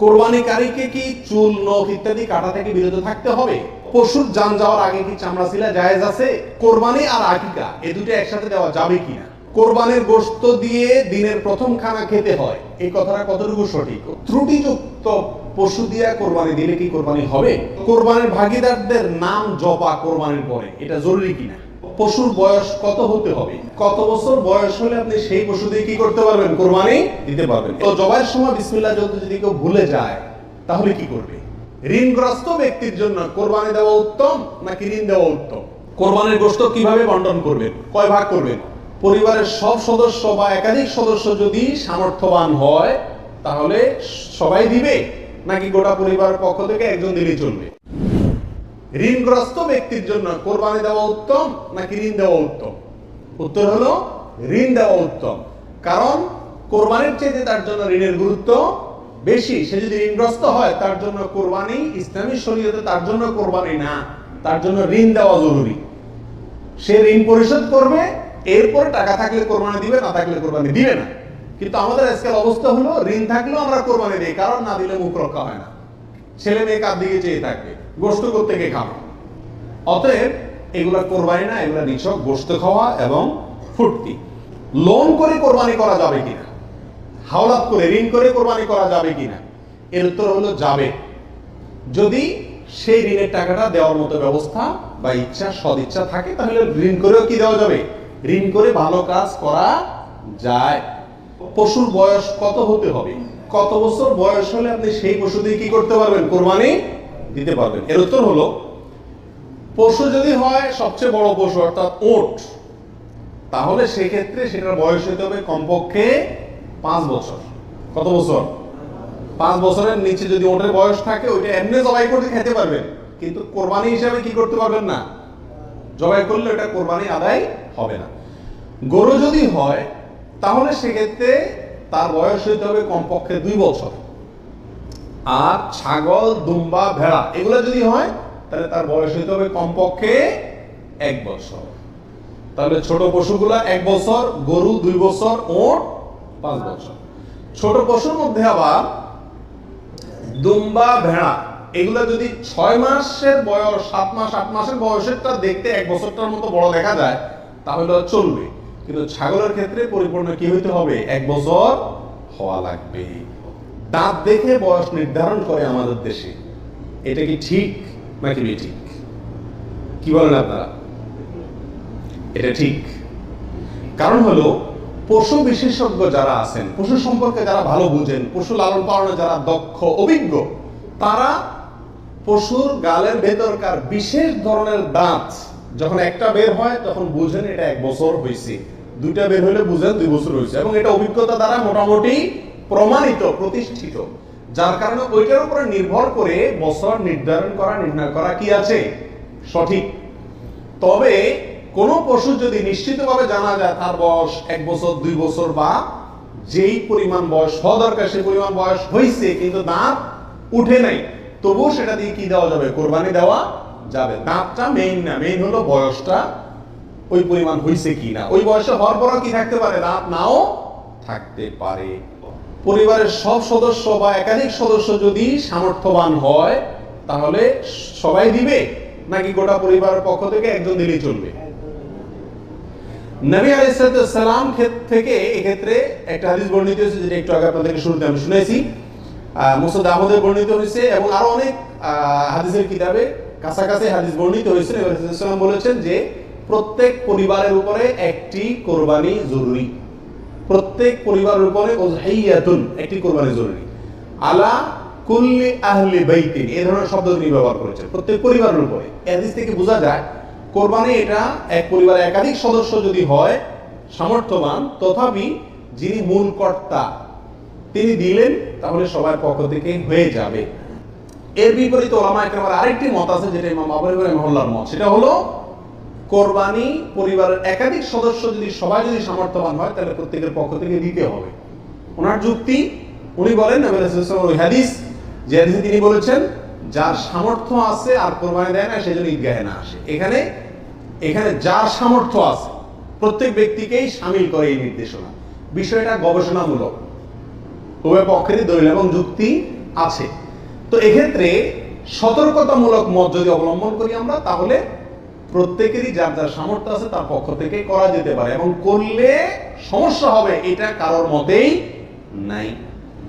কোরবানিকারীকে কি চুল, নখ ইত্যাদি কাটা থেকে বিরত থাকতে হবে? পশুর যান যাওয়ার আগে কি চামড়া ছিলা জায়েজ আছে? কোরবানি আর আকিকা এই দুটো একসাথে দেওয়া যাবে কিনা? কোরবানির গোশত দিয়ে দিনের প্রথম খানা খেতে হয়। এই কথাটা কতটুকু সঠিক? ত্রুটিযুক্ত পশু দিয়া কোরবানি দিলে কি কোরবানি হবে? কোরবানির ভাগিদারদের নাম জপা কোরবানির পরে, এটা জরুরি কিনা? পশুর বয়স কত হতে হবে? কত বছর বয়স হলে আপনি সেই পশু দিয়ে কি করতে পারবেন? কোরবানি দিতে পারবেন। তো জবাইয়ের সময় বিসমিল্লাহ যদি যদি কেউ ভুলে যায়, তাহলে কি করবে? ঋণগ্রস্ত ব্যক্তির জন্য কোরবানি দেওয়া উত্তম নাকি ঋণ দেওয়া উত্তম? কোরবানির গোশত কীভাবে বন্টন করবেন? কয় ভাগ করবেন? পরিবারের সব সদস্য বা একাধিক সদস্য যদি সামর্থ্যবান হয়, তাহলে সবাই দিবে? নাকি গোটা পরিবারের পক্ষ থেকে একজন দিলেই চলবে? ঋণগ্রস্ত ব্যক্তির জন্য কোরবানি দেওয়া উত্তম নাকি ঋণ দেওয়া উত্তম? উত্তর হলো ঋণ দেওয়া উত্তম। কারণ কোরবানির চেয়ে তার জন্য ঋণের গুরুত্ব বেশি। সে যদি ঋণগ্রস্ত হয়, তার জন্য কোরবানি, ইসলামী শরীয়তে তার জন্য কোরবানি না, তার জন্য ঋণ দেওয়া জরুরি। সে ঋণ পরিশোধ করবে, এরপরে টাকা থাকলে কোরবানি দিবে, না থাকলে কোরবানি দিবে না। কিন্তু আমাদের আজকাল অবস্থা হলো, ঋণ থাকলেও আমরা কোরবানি দিই, কারণ না দিলে মুখ রক্ষা হয় না। ছেলে মেয়ে কার দিকে চেয়ে থাকবে গোস্ত করতে গিয়ে খাবে? অতএব এগুলা কোরবানি না, এগুলা নিছক গোস্ত খাওয়া এবং ফুটতি লোন করে কোরবানি করা যাবে কিনা? হাওলাত করে, ঋণ করে কোরবানি করা যাবে কিনা? এর উত্তর হলো যাবে। যদি সেই ঋণের টাকাটা দেওয়ার মতো ব্যবস্থা বা ইচ্ছা সদিচ্ছা থাকে, তাহলে ঋণ করেও কি দেওয়া যাবে? ঋণ করে ভালো কাজ করা যায়। পশুর বয়স কত হতে হবে? কত বছর বয়স হলে আপনি সেই পশু দিয়ে কি করতে পারবেন? কোরবানি দিতে পারবেন। এর উত্তর হলো, পশু যদি হয় সবচেয়ে বড় পশু, অর্থাৎ ওট, তাহলে সেক্ষেত্রে সেটার বয়স হতে হবে কমপক্ষে পাঁচ বছর। কত বছর? পাঁচ বছরের নিচে যদি ওটের বয়স থাকে, ওইটা এমনি জবাই করে খেতে পারবেন। কিন্তু কোরবানি হিসাবে কি করতে পারবেন না? জবাই করলে ওটা কোরবানি আদায় হবে না। গরু যদি হয়, তাহলে সেক্ষেত্রে তার বয়স হতে হবে কমপক্ষে দুই বছর। আর ছাগল, দুম্বা, ভেড়া, এগুলো যদি হয়, তাহলে তার বয়স হতে হবে কমপক্ষে এক বছর। তাহলে ছোট পশুগুলা এক বছর, গরু দুই বছর, ওট পাঁচ বছর। ছোট পশুর মধ্যে আবার দুম্বা, ভেড়া, এগুলা যদি ছয় মাসের বয়স, সাত মাস, আট মাসের বয়সেরটা দেখতে এক বছরটার মতো বড় দেখা যায়, তাহলে চলবে। কিন্তু ছাগলের ক্ষেত্রে পরিপূর্ণ কি হইতে হবে? এক বছর হওয়া লাগবে। দাঁত দেখে বয়স নির্ধারণ করে আমাদের দেশে। এটা কি ঠিক নাকি ঠিক কি বলেন আপনারা? এটা ঠিক। কারণ হলো, পশু বিশেষজ্ঞ যারা আছেন, পশু সম্পর্কে যারা ভালো বুঝেন, পশু লালন পালনে যারা দক্ষ, অভিজ্ঞ, তারা পশুর গালের ভেতরকার বিশেষ ধরনের দাঁত যখন একটা বের হয়, তখন বুঝেন এটা এক বছর হয়েছে দুইটা বের হলে বুঝেন দুই বছর হয়েছে এবং এটা অভিজ্ঞতা দ্বারা মোটামুটি প্রমাণিত, প্রতিষ্ঠিত। যার কারণে ওইটার উপরে নির্ভর করে বছর নির্ধারণ করা, নির্ণয় করা কি আছে? সঠিক। তবে কোন পশু যদি নিশ্চিতভাবে জানা যায় তার বয়স এক বছর, দুই বছর বা যেই পরিমাণ বয়স হওয়া দরকার সেই পরিমাণ বয়স হয়েছে কিন্তু দাঁত উঠে নাই, তবুও সেটা দিয়ে কি দেওয়া যাবে? কোরবানি দেওয়া যাবে। দাঁতটা মেইন না মেইন হলো বয়সটা ওই পরিমাণ হয়েছে কি না ওই বয়সে হওয়ার পরও কি থাকতে পারে? দাঁত নাও থাকতে পারে। পরিবারের সব সদস্য বা একাধিক সদস্য যদি সামর্থ্যবান হয়, তাহলে সবাই দিবে? নাকি গোটা পরিবারের পক্ষ থেকে একজন দিলেই চলবে? নবী আলাইসালাম থেকে এক্ষেত্রে একটা হাদিস বর্ণিত হয়েছে, যেটা একটু আগে আপনাদেরকে শুরুতে আমি শুনেছি। মুসাদ আহমদের বর্ণিত হয়েছে এবং আরও অনেক হাদিসের কিতাবে কাছাকাছি হাদিস বর্ণিত হয়েছে। নবী আলাইসালাম বলেছেন যে প্রত্যেক পরিবারের উপরে একটি কোরবানি জরুরি। প্রত্যেক পরিবারের উপরে ওজহাইয়াতুন একটি কোরবানি জরুরি। আলা কুল্লি আহলি বাইতিন, এই ধরনের শব্দ তিনি ব্যবহার করেছেন। প্রত্যেক পরিবারের উপরে। হাদিস থেকে বোঝা যায়, কোরবানি এটা এক পরিবারের একাধিক সদস্য যদি হয়, সামর্থ্যবান, তথাপি যিনি মূল কর্তা, তিনি দিলেন, তাহলে সবার পক্ষ থেকে হয়ে যাবে। এর বিপরীতে ওলামা একরামের আরেকটি মত আছে, যেটা ইমাম আবু মহল্লার মত। সেটা হলো কোরবানি পরিবারের একাধিক সদস্য যদি সবাই যদি সামর্থ্যবান হয়, তাহলে প্রত্যেকের পক্ষ থেকে দিতে হবে। ওনার যুক্তি, উনি বলেন ওই হাদিস, যে তিনি বলেছেন, যার সামর্থ্য আছে আর কোরবানি দেয় না সেজন্য ঈদগাহে না আসে। এখানে এখানে যার সামর্থ্য আছে, প্রত্যেক ব্যক্তিকেই সামিল করে এই নির্দেশনা। বিষয়টা গবেষণামূলক। উভয় পক্ষেরই দলিল এবং যুক্তি আছে। তো এক্ষেত্রে সতর্কতামূলক মত যদি অবলম্বন করি আমরা, তাহলে প্রত্যেকেরই যার যার সামর্থ্য আছে তার পক্ষ থেকে করা যেতে পারে এবং করলে সমস্যা হবে এটা কারোর মতেই নাই।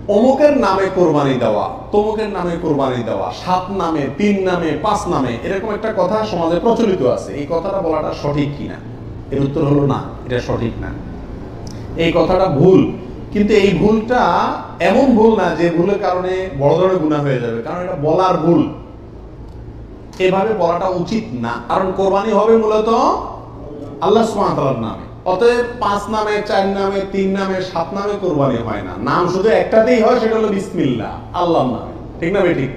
অমুকের নামে কোরবানি দেওয়া, তমুকের নামে কোরবানি দেওয়া, সাত নামে, তিন নামে, পাঁচ নামে, এরকম একটা কথা সমাজে প্রচলিত আছে। এই কথাটা বলাটা সঠিক কিনা? এর উত্তর হলো না, এটা সঠিক না। এই কথাটা ভুল, কিন্তু এই ভুলটা এমন ভুল না যে ভুলের কারণে বড় ধরনের গুণা হয়ে যাবে। কারণ এটা বলার ভুল। এভাবে বলাটা উচিত না। কারণ কোরবানি হবে মূলত আল্লাহ নামে। অতএব পাঁচ নামে, চার নামে, তিন নামে, সাত নামে কোরবানি হয় না। নাম শুধু একটাতেই হয়, সেটা হলো বিসমিল্লাহ, আল্লাহর নামে। ঠিক না ঠিক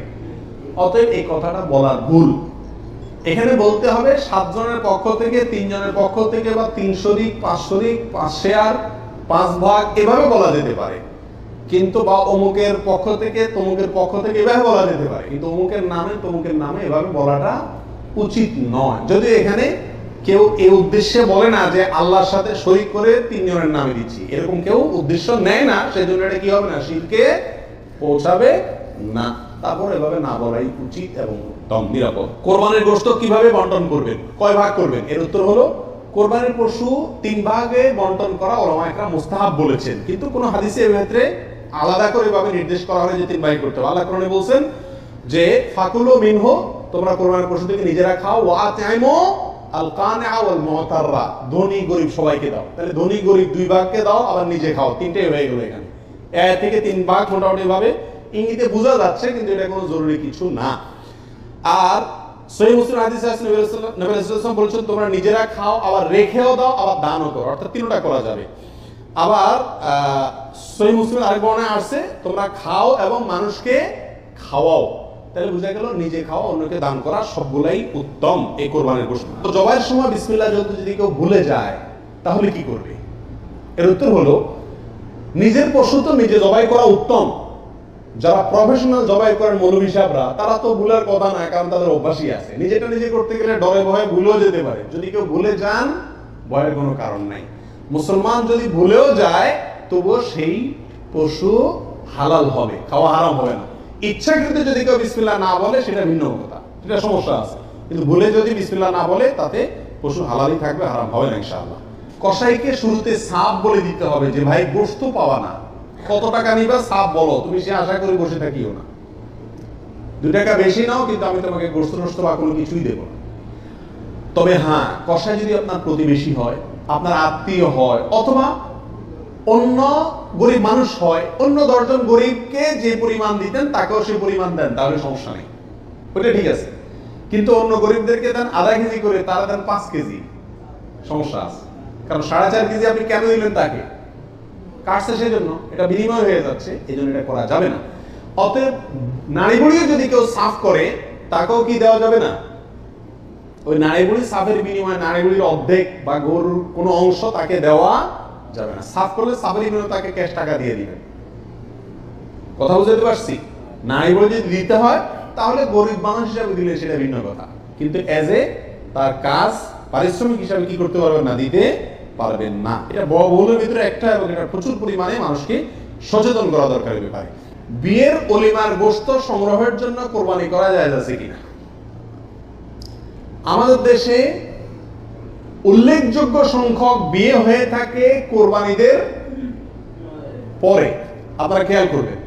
অতএব এই কথাটা বলার ভুল। এখানে বলতে হবে সাতজনের পক্ষ থেকে তিনজনের পক্ষ থেকে বা তিনশো দিক, পাঁচশো দিক, পাঁচ শেয়ার, পাঁচ ভাগ, এভাবে বলা যেতে পারে। কিন্তু বা অমুকের পক্ষ থেকে, তমুকের পক্ষ থেকে এভাবে বলা যেতে পারে। কিন্তু অমুকের নামে, তমুকের নামে এভাবে বলাটা উচিত নয়। যদি এখানে কেউ এই উদ্দেশ্যে বলে না যে আল্লাহর সাথে শরিক করে তিনজনের নামে দিচ্ছি, এরকম কেউ উদ্দেশ্য নেয় না, সেজন্য এটা কি হবে না? শিরকে পৌঁছাবে না। তারপর এভাবে না বলাই উচিত এবং উত্তম, নিরাপদ। কোরবানির গোশত কীভাবে বন্টন করবেন? কয় ভাগ করবেন? এর উত্তর হলো, কোরবানির পশু তিন ভাগে বন্টন করা ওলামা একরা মুস্তাহাব বলেছেন। কিন্তু কোন হাদিসে এর ক্ষেত্রে আলাদা করে ভাবে নির্দেশ করা হয় যে তিন ভাগ করতে হবে। আল্লাহ কোরআনে বলছেন যে, ফাকুলো মিনহ, তোমরা কোরবানির পশু থেকে নিজেরা খাও ওয়া তাইমো আল কানিআ ওয়াল মুতাররা ধনী, গরিব সবাইকে দাও। তাহলে ধনী, গরিব দুই ভাগকে দাও, আবার নিজে খাও। তিনটেই হয়ে গেল এখানে। এক থেকে তিন ভাগ মোটামুটি ভাবে ইঙ্গিতে বোঝা যাচ্ছে, কিন্তু এটা কোনো জরুরি কিছু না। আর সহি মুসলিম হাদিসে আছে, নবী রাসূলুল্লাহ বলছেন, তোমরা নিজেরা খাও, আবার রেখেও দাও, আবার দানও করো। অর্থাৎ তিনটা করা যাবে। আবার আহ, সহি মুসলিমের আরেক বর্ণায় আসছে তোমরা খাও এবং মানুষকে খাওয়াও। তাহলে বোঝা গেল নিজে খাওয়া অন্যকে দান করা সবগুলাই উত্তম এই কোরবানির গোশত তো জবাইয়ের সময় বিসমিল্লাহ যেহেতু যদি কেউ ভুলে যায় তাহলে কি করবে? এর উত্তর হলো নিজের পশু তো নিজে জবাই করা উত্তম। যারা প্রফেশনাল জবাই করেন মৌলবী সাহেবরা তারা তো ভুলের কথা না কারণ তাদের অভ্যাসই আছে। নিজেটা নিজে করতে গেলে ডরে ভয়ে ভুলেও যেতে পারে। যদি কেউ ভুলে যান ভয়ের কোনো কারণ নাই। মুসলমান যদি ভুলেও যায়, তবুও সেই পশু হালাল হবে, খাওয়া হারাম হবে না। ইচ্ছাকৃত যদি কেউ বিসমিল্লাহ না বলে, সেটা ভিন্ন কথা, সেটা সমস্যা আছে। কিন্তু ভুলে যদি বিসমিল্লাহ না বলে, তাতে পশু হালালই থাকবে, হারাম হবে না ইনশাআল্লাহ। কসাইকে শুরুতে সাপ বলে দিতে হবে যে, ভাই গোস্ত পাওয়া না। কত টাকা নিবা সাপ বলো, তুমি সে আশা করে বসে থাকিও না। দু টাকা বেশি নাও, কিন্তু আমি তোমাকে গোস্ত টোস্ত বা কোনো কিছুই দেবো না। তবে হ্যাঁ কষাই যদি আপনার প্রতিবেশী হয় আপনার আত্মীয় হয়। অথবা অন্য গরিব মানুষ হয়, অন্য দশজন গরিবকে যে পরিমাণ দিতেন তাকেও সেই পরিমাণ দেন, তাহলে সমস্যা নেই। ওটা ঠিক আছে। কিন্তু অন্য গরিবদেরকে দেন আধা কেজি করে, তারা দেন পাঁচ কেজি। সমস্যা আছে। কারণ সাড়ে চার কেজি আপনি কেন দিলেন তাকে? কাটছে সেই জন্য এটা বিনিময় হয়ে যাচ্ছে এই জন্য এটা করা যাবে না। অতএব নারী যদি কেউ সাফ করে, তাকেও কি দেওয়া যাবে না? ওই নারী বুড়ি সাফের বিনিময়ে নারী বুড়ির অর্ধেক বা গরুর কোনো অংশ তাকে দেওয়া যাবে না। সাফ করলে সাফের বিনিময়ে তাকে ক্যাশ টাকা দিয়ে দিবেন কথা বুঝতে পারছি? নারী বুড়ি যদি দিতে হয়, তাহলে গরিব মানুষ হিসাবে দিলে সেটা ভিন্ন কথা। কিন্তু এজ এ তার কাজ পারিশ্রমিক হিসাবে কি করতে পারবেন না, দিতে পারবেন না। এটা বড় বহুলের ভিতরে একটা এবং এটা প্রচুর পরিমাণে মানুষকে সচেতন করা দরকার ব্যাপারে বিয়ের অলিমার গোস্ত সংগ্রহের জন্য কোরবানি করা যায় আছে কিনা? আমাদের দেশে উল্লেখযোগ্য সংখ্যক বিয়ে হয়ে থাকে কোরবানিদের পরে। আপনারা খেয়াল করবেন।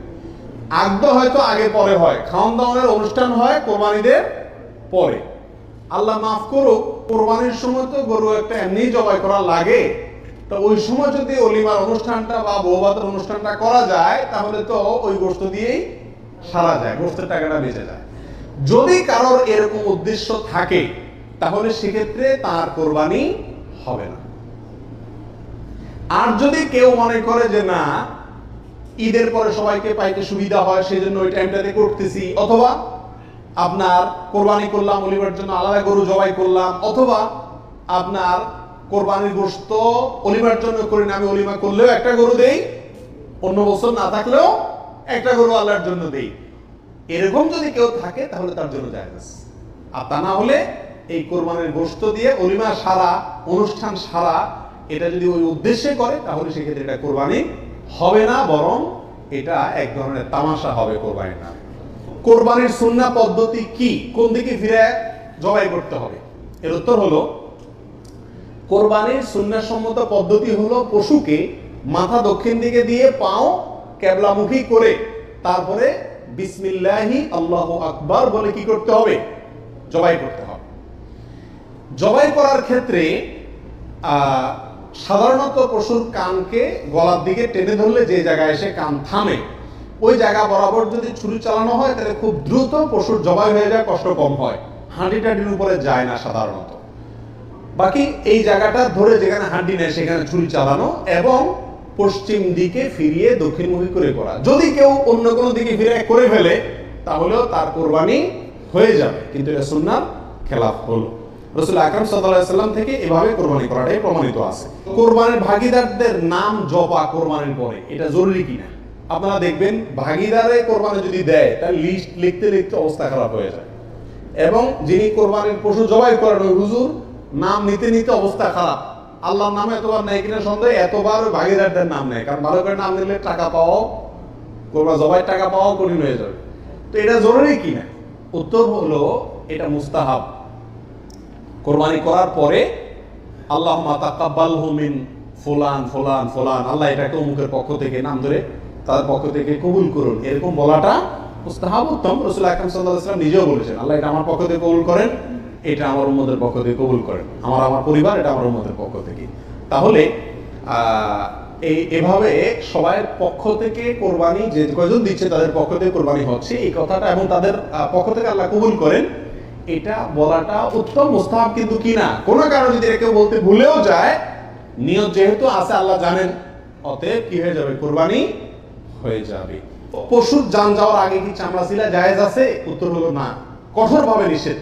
আগদ হয়তো আগে পরে হয়। খাওয়ান দাওয়ানের অনুষ্ঠান হয় কোরবানিদের পরে। আল্লাহ মাফ করুক, কোরবানির সময় তো গরু একটা এমনি জবাই করা লাগে। তো ওই সময় যদি অলিমার অনুষ্ঠানটা বা বৌভাতের অনুষ্ঠানটা করা যায়, তাহলে তো ওই গোস্ত দিয়েই সারা যায় গোস্তের টাকাটা বেঁচে যায়। যদি কারোর এরকম উদ্দেশ্য থাকে তাহলে সেক্ষেত্রে তার কোরবানি হবে না আর যদি কেউ মনে করে যে না, ঈদের পরে সবাইকে পাইতে সুবিধা হয়, সেজন্য ওই টাইমটাতে করতেছি, অথবা আপনার কোরবানি করলাম অলিমার জন্য আলাদা গরু জবাই করলাম, অথবা আপনার কোরবানির গোস্ত অলিমার জন্য করি না, আমি অলিমা করলেও একটা গরু দেই, অন্য বছর না থাকলেও একটা গরু আল্লাহর জন্য দেই এরকম যদি কেউ থাকে, তাহলে তার জন্য আছে। আর তা না হলে এই কোরবানির গোস্ত দিয়ে অলিমা সারা, অনুষ্ঠান সারা, এটা যদি ওই উদ্দেশ্যে করে, তাহলে সেক্ষেত্রে এটা কোরবানি হবে না, বরং এটা এক ধরনের তামাশা হবে কোরবানির নামে। কোরবানির সুন্না পদ্ধতি কি? কোন দিকে ফিরে জবাই করতে হবে? এর উত্তর হলো, কোরবানির সুন্নাসম্মত পদ্ধতি হলো পশুকে মাথা দক্ষিণ দিকে দিয়ে পাও ক্যাবলামুখী করে, তারপরে বিসমিল্লাহি আল্লাহ আকবার বলে কি করতে হবে? জবাই করতে হবে। জবাই করার ক্ষেত্রে সাধারণত পশুর কানকে গলার দিকে টেনে ধরলে যে জায়গায় এসে কান থামে, ওই জায়গা বরাবর যদি ছুরি চালানো হয়, তাহলে খুব দ্রুত পশুর জবাই হয়ে যায়, কষ্ট কম হয়। হাঁটি টাটির উপরে যায় না সাধারণত। বাকি এই জায়গাটা ধরে যেখানে হাড্ডি নেয় সেখানে ছুরি চালানো এবং পশ্চিম দিকে ফিরিয়ে দক্ষিণমুখী করে করা যদি কেউ অন্য কোনো দিকে ফিরে করে ফেলে, তাহলেও তার কোরবানি হয়ে যাবে। কিন্তু এটা সুন্নার খেলাফ হলো। রসুল আকরম সাল্লাম থেকে এভাবে কোরবানি করাটাই প্রমাণিত আছে। কোরবানির ভাগিদারদের নাম জপা কোরবানির পরে, এটা জরুরি কিনা? আপনারা দেখবেন, ভাগিদারে কোরবানি যদি দেয়, তার লিস্ট লিখতে লিখতে অবস্থা খারাপ হয়ে যায়। এবং যিনি কোরবানির পশু জবাই করেন, ওই হুজুর নাম নিতে নিতে অবস্থা খারাপ। আল্লাহর নামে এতবার নেয় কিনা সন্দেহ, এতবার ভাগিদারদের নাম নেয়। কারণ ভালো করে নাম নিলে টাকা পাওয়াও কোরবান জবাই টাকা পাওয়াও কঠিন হয়ে যাবে। তো এটা জরুরি কিনা? উত্তর হলো, এটা মুস্তাহাব। কোরবানি করার পরে আল্লাহ তাকাব্বাল মিন ফুলান ফুলান ফুলান। আল্লাহ এটাকে অমুকের পক্ষ থেকে নাম ধরে তাদের পক্ষ থেকে কবুল করুন। এরকম বলাটা মুস্তাহাব উত্তম। রসুল আকরম সাল্লাহ ইসলাম নিজেও বলেছেন, আল্লাহ এটা আমার পক্ষ থেকে কবুল করেন, এটা আমার উম্মদের পক্ষ থেকে কবুল করেন। আমার আমার পরিবার এটা আমার উম্মদের পক্ষ থেকে। তাহলে এই, এভাবে সবাই পক্ষ থেকে কোরবানি যে কয়জন দিচ্ছে তাদের পক্ষ থেকে কোরবানি হচ্ছে এই কথাটা এবং তাদের পক্ষ থেকে আল্লাহ কবুল করেন। এটা বলাটা উত্তম মুস্তাহাব কিন্তু কি না? কোনো কারণে যদি কেউ বলতে ভুলেও যায়, নিয়ত যেহেতু আছে, আল্লাহ জানেন, অতএব কি হয়ে যাবে? কোরবানি হয়ে যাবে। পশুর যান যাওয়ার আগে কি চামড়া ছিলা জায়েজ আছে? উত্তর হলো না। কঠোরভাবে নিষেধ।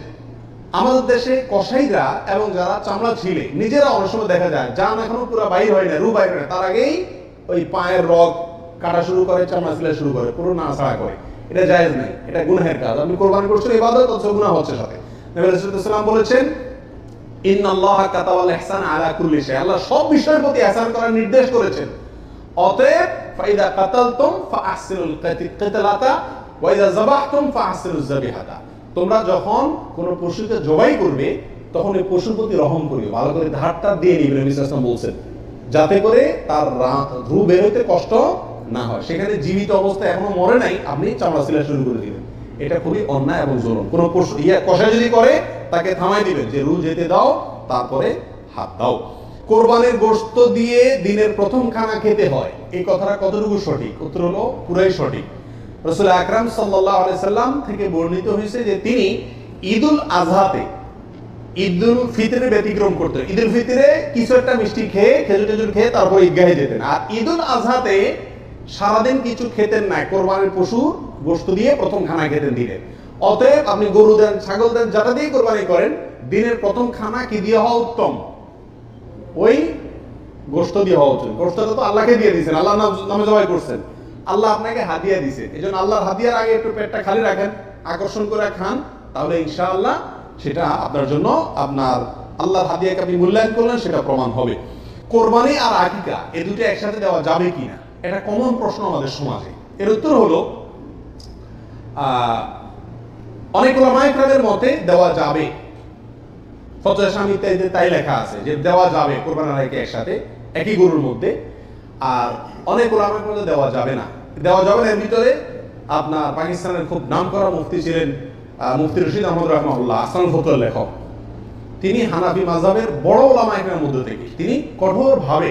আমাদের দেশে কসাইরা এবং যারা চামড়া ছিলে, নিজেরা অনেক সময় দেখা যায়, যান এখনও পুরো বাইর হয় না, রু বাইর হয় না। তার আগেই ওই পায়ের রগ কাটা শুরু করে, চামড়া ছিলা শুরু করে পুরো নাড়াছাড়া করে। এটা জায়েজ নাই, এটা গুনাহের কাজ। আপনি কোরবানি করছেন, ইবাদত, অথচ গুনাহ হচ্ছে সাথে। নবী রাসূলুল্লাহ বলেছেন ইহসান আলা কুল্লি শাই আল্লাহ সব বিষয়ের প্রতি ইহসান করার নির্দেশ করেছেন। অতএব, ফাইদা কাতালতুম ফাআহসিনুল কিতালাতা, ওয়া ইযা যাবাহতুম যাবিহাতা। তোমরা যখন কোন পশুকে জবাই করবে, তখন এই পশুর প্রতি রহম করবে ভালো করে ধারটা দিয়ে নিবে নবী সাল্লাল্লাহু আলাইহি বলছেন, যাতে করে তার রা- হইতে কষ্ট না হয়। সেখানে জীবিত অবস্থা এখনও মরে নাই, আপনি চামড়া সিলা শুরু করে দিবেন। এটা খুবই অন্যায় এবং জুলুম। কোন পশু ইয়া কষাই যদি করে, তাকে থামাই দিবেন। যে রু যেতে দাও, তারপরে হাত দাও। কোরবানের গোশত দিয়ে দিনের প্রথম খানা খেতে হয়। এই কথাটা কতটুকু সঠিক? উত্তর হলো, পুরাই সঠিক। রসুল আকরাম সাল্লাহ সাল্লাম থেকে বর্ণিত হয়েছে যে তিনি ঈদুল আজহাতে ঈদুল ফিতরে ব্যতিক্রম করতেন। ঈদুল ফিতরে কিছু একটা মিষ্টি খেয়ে খেজুর টেজুর খেয়ে তারপর ঈদগাহে যেতেন। আর ঈদুল আজহাতে সারাদিন কিছু খেতেন না কোরবানির পশু গোস্ত দিয়ে প্রথম খানা খেতেন দিনের অতএব আপনি গরু দেন, ছাগল দেন যাটা দিয়ে কোরবানি করেন, দিনের প্রথম খানা কি দিয়ে হওয়া উত্তম? ওই গোস্ত দিয়ে হওয়া উচিত। গোস্তটা তো আল্লাহকে দিয়ে দিয়েছেন আল্লাহ নামে জবাই করছেন। আল্লাহ আপনাকে হাদিয়া দিয়েছেন এই জন্য আল্লাহর হাদিয়ার আগে একটু পেটটা খালি রাখেন, আকর্ষণ করে খান, তাহলে ইনশাআল্লাহ সেটা আপনার জন্য আপনার আল্লাহর হাদিয়াকে আপনি মূল্যায়ন করলেন, সেটা প্রমাণ হবে। কোরবানি আর আকিকা এই দুটো একসাথে দেওয়া যাবে কিনা? এটা কমন প্রশ্ন আমাদের সমাজে। এর উত্তর হলো অনেক ওলামাইকরামের মতে দেওয়া যাবে। ফতোয়া স্বামী তাই লেখা আছে যে দেওয়া যাবে, কোরবান আলাইকে একসাথে, একই গরুর মধ্যে। আর অনেক ওলামের মধ্যে দেওয়া যাবে না। দেওয়া যাবে না, এর ভিতরে আপনার পাকিস্তানের খুব নাম করা মুফতি ছিলেন মুফতি রশিদ আহমদ রহমাউল্লাহ আসান ফতুয়ার লেখক। তিনি হানাফি মাযহাবের বড় ওলামা একরামের মধ্যে থেকে। তিনি কঠোরভাবে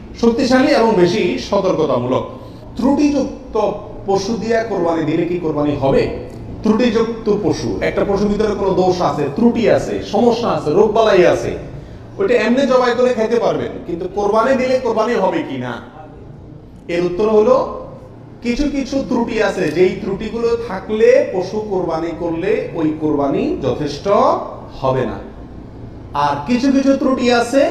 শক্তিশালী এবং বেশি সতর্কতামূলক। ত্রুটিযুক্ত পশু দিয়া কোরবানি দিলে কি কোরবানি হবে? ত্রুটিযুক্ত পশু, একটা পশুর ভিতরে কোনো দোষ আছে, ত্রুটি আছে, সমস্যা আছে রোগ বালাই আছে, ওইটা এমনি জবাই করে খেতে পারবেন, কিন্তু কোরবানি দিলে কোরবানি হবে কি না? এর উত্তর হলো, কিছু কিছু ত্রুটি আছে, যেই ত্রুটিগুলো থাকলে পশু কোরবানি করলে ওই কোরবানি যথেষ্ট হবে না। আর কিছু কিছু ত্রুটি আছে,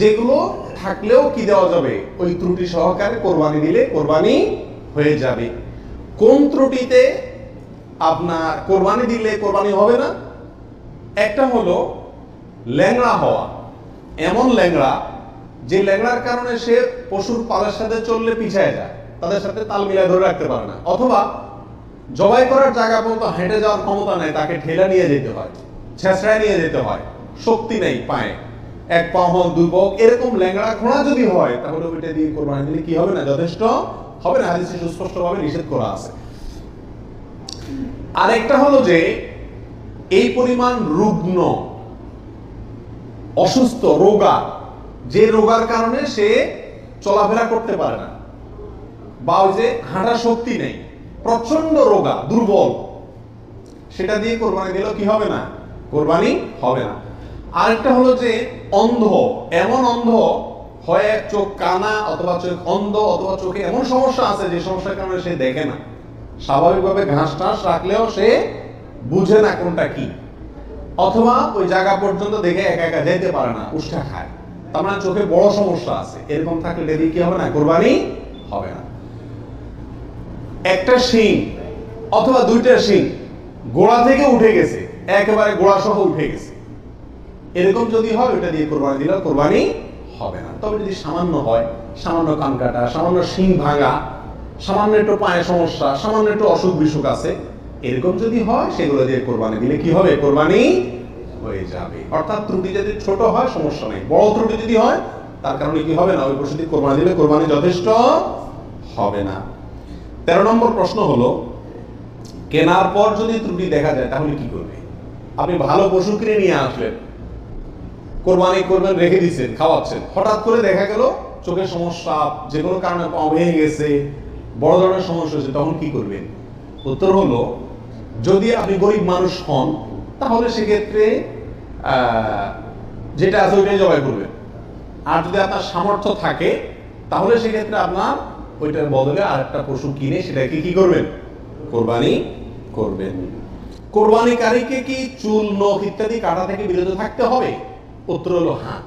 যেগুলো থাকলেও কি দেওয়া যাবে? ওই ত্রুটি সহকারে কোরবানি দিলে কোরবানি হয়ে যাবে। কোন ত্রুটিতে আপনার কোরবানি দিলে কোরবানি হবে না? একটা হলো ল্যাংড়া হওয়া। এমন ল্যাংড়া যে ল্যাংড়ার কারণে সে পশুর পালের সাথে চললে পিছায় যায়, তাদের সাথে তাল মিলায় ধরে রাখতে পারে না। অথবা জবাই করার জায়গা পর্যন্ত হেঁটে যাওয়ার ক্ষমতা নেই, তাকে ঠেলা নিয়ে যেতে হয়, ছেঁচড়ায় নিয়ে যেতে হয়, শক্তি নেই পায়ে। এক পা হোক দুই পা এরকম ল্যাংড়া ঘোড়া যদি হয়, তাহলে ওইটা দিয়ে কোরবানি দিলে কি হবে না? যথেষ্ট হবে না? হাদিসে সুস্পষ্টভাবে নিষেধ করা আছে। আরেকটা হলো যে, এই পরিমাণ রুগ্ন, অসুস্থ রোগা, যে রোগার কারণে সে চলাফেরা করতে পারে না বা ওই যে হাঁটা শক্তি নেই প্রচণ্ড রোগা, দুর্বল, সেটা দিয়ে কোরবানি দিলেও কি হবে না? কোরবানি হবে না। আরেকটা হলো যে অন্ধ, এমন অন্ধ হয় চোখ কানা অথবা চোখ অন্ধ অথবা চোখে এমন সমস্যা আছে যে সমস্যার কারণে সে দেখে না। স্বাভাবিকভাবে ঘাস টাস রাখলেও সে বুঝে না কোনটা কি। অথবা ওই জায়গা পর্যন্ত দেখে একা একা যেতে পারে না, উষ্ঠা খায়। তার মানে চোখে বড় সমস্যা আছে। এরকম থাকলে ডেলি কি হবে না? কোরবানি হবে না। একটা শিং অথবা দুইটা শিং গোড়া থেকে উঠে গেছে। একেবারে গোড়া সহ উঠে গেছে। এরকম যদি হয় ওটা দিয়ে কোরবানি দিলে কোরবানি হবে না। তবে যদি সামান্য হয়, সামান্য কান কাটা, সামান্য শিং ভাঙা, সামান্য একটু পায়ে সমস্যা, সামান্য একটু অসুখ বিসুখ আছে, এরকম যদি হয়, সেগুলো দিয়ে কোরবানি দিলে কি হবে? কোরবানি হয়ে যাবে। অর্থাৎ ত্রুটি যদি ছোট হয়, সমস্যা নেই। বড় ত্রুটি যদি হয়, তার কারণে কি হবে না? ওই পশু দিয়ে কোরবানি দিলে কোরবানি যথেষ্ট হবে না। তেরো নম্বর প্রশ্ন হলো, কেনার পর যদি ত্রুটি দেখা যায়, তাহলে কি করবে? আপনি ভালো পশু কিনে নিয়ে আসলেন কোরবানি করবেন, রেখে দিচ্ছেন খাওয়াচ্ছেন। হঠাৎ করে দেখা গেল চোখের সমস্যা, যে কোনো কারণে পা ভেঙে গেছে। বড় ধরনের সমস্যা হয়েছে, তখন কি করবেন? উত্তর হলো, যদি আপনি গরিব মানুষ হন, তাহলে সেক্ষেত্রে যেটা আছে ওইটাই জবাই করবেন। আর যদি আপনার সামর্থ্য থাকে, তাহলে সেক্ষেত্রে আপনার ওইটার বদলে আর একটা পশু কিনে সেটাকে কি করবেন? কোরবানি করবেন। কোরবানিকারীকে কি চুল, নখ ইত্যাদি কাটা থেকে বিরত থাকতে হবে? উত্তর হলো হ্যাঁ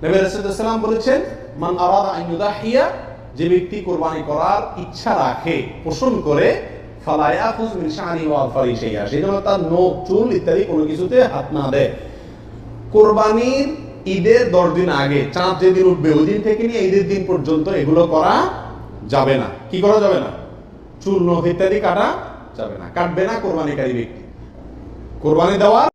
নবী রাসূলুল্লাহ বলেছেন, মান আরাদা আন ইউদাহিয়া যে ব্যক্তি কোরবানি করার ইচ্ছা রাখে, পোষণ করে তার নখ, চুল ইত্যাদি কোনো কিছুতে হাত না দেয়। কোরবানির ঈদের দশ দিন আগে, চাঁদ যেদিন উঠবে, ওই দিন থেকে নিয়ে ঈদের দিন পর্যন্ত এগুলো করা যাবে না। কি করা যাবে না? চুল, নখ ইত্যাদি কাটা যাবে না। কাটবে না কোরবানিকারী ব্যক্তি। কোরবানি দেওয়া